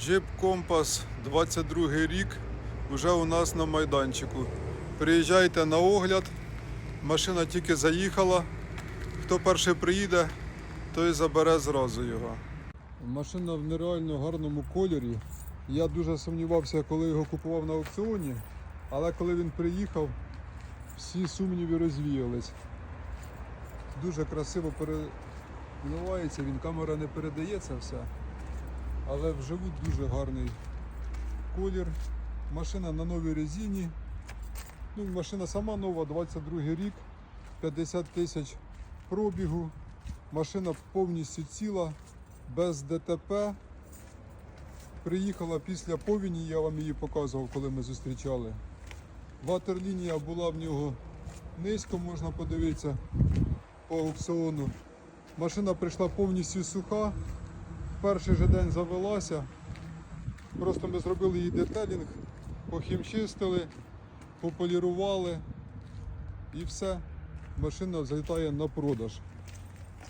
Jeep Compass 22 рік вже у нас на майданчику. Приїжджайте на огляд. Машина тільки заїхала. Хто перший приїде, той забере зразу його. Машина в нереально гарному кольорі. Я дуже сумнівався, коли його купував на аукціоні, але коли він приїхав, всі сумніви розвіялись. Дуже красиво переливається, він камера не передає це все. Але вживу дуже гарний колір. Машина на новій резині. Ну, машина сама нова, 22 рік, 50 тисяч пробігу. Машина повністю ціла, без ДТП. Приїхала після повіні, я вам її показував, коли ми зустрічали. Ватерлінія була в нього низько, можна подивитися по аукціону. Машина прийшла повністю суха. Перший же день завелася. Просто ми зробили її детелінг, похімчистили, пополірували і все. Машина залітає на продаж.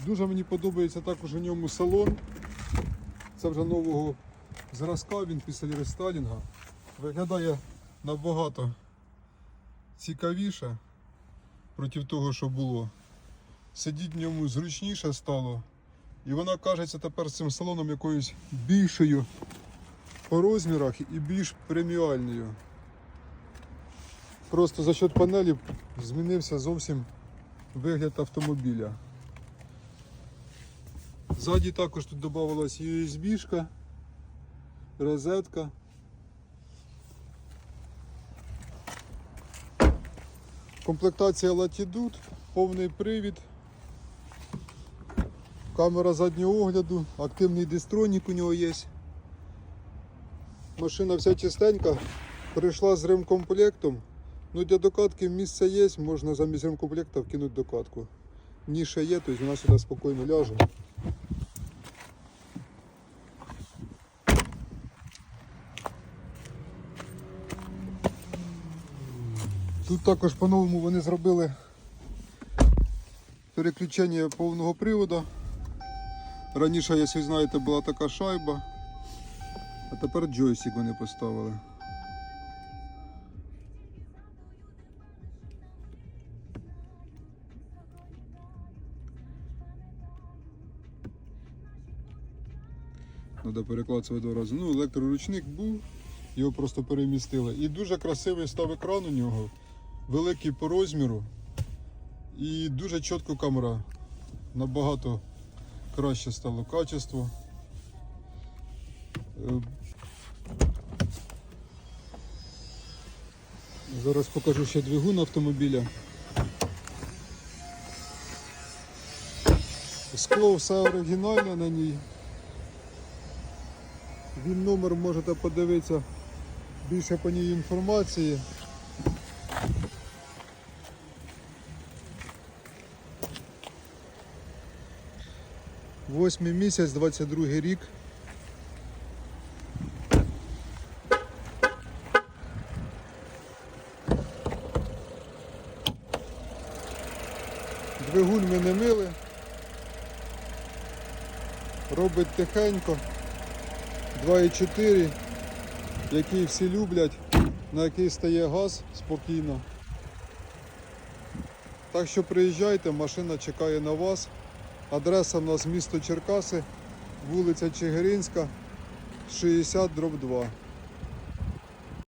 Дуже мені подобається також у ньому салон. Це вже нового зразка, він після рестайлінга. Виглядає набагато цікавіше проти того, що було. Сидіть в ньому зручніше стало. І вона кажеться тепер з цим салоном якоюсь більшою по розмірах і більш преміальною. Просто за счет панелі змінився зовсім вигляд автомобіля. Ззаді також тут додавалась USB-шка, розетка. Комплектація Latitude, повний привід, камера заднього огляду, активний дистронік у нього є. Машина вся чистенька, прийшла з ремкомплектом. Ну для докатки місце є, можна замість ремкомплекта вкинути докатку. Ніша є, тобто вона сюди спокійно ляже. Тут також по-новому вони зробили переключення повного приводу. Раніше, якщо знаєте, була така шайба, а тепер джойстик вони поставили. Треба перекладати два рази. Ну, електроручник був, його просто перемістили. І дуже красивий став екран у нього, великий по розміру. І дуже чітко камера. Набагато краще стало качество. Е, Зараз покажу ще двигун автомобіля. Скло все оригінальне на ній. Він номер можете подивитися більше по ній інформації. Восьмий місяць, 22 рік. Двигун ми не мили. Робить тихенько. 2,4, який всі люблять, на який стає газ спокійно. Так що приїжджайте, машина чекає на вас. Адреса в нас місто Черкаси, вулиця Чигиринська, 60 дроб 2.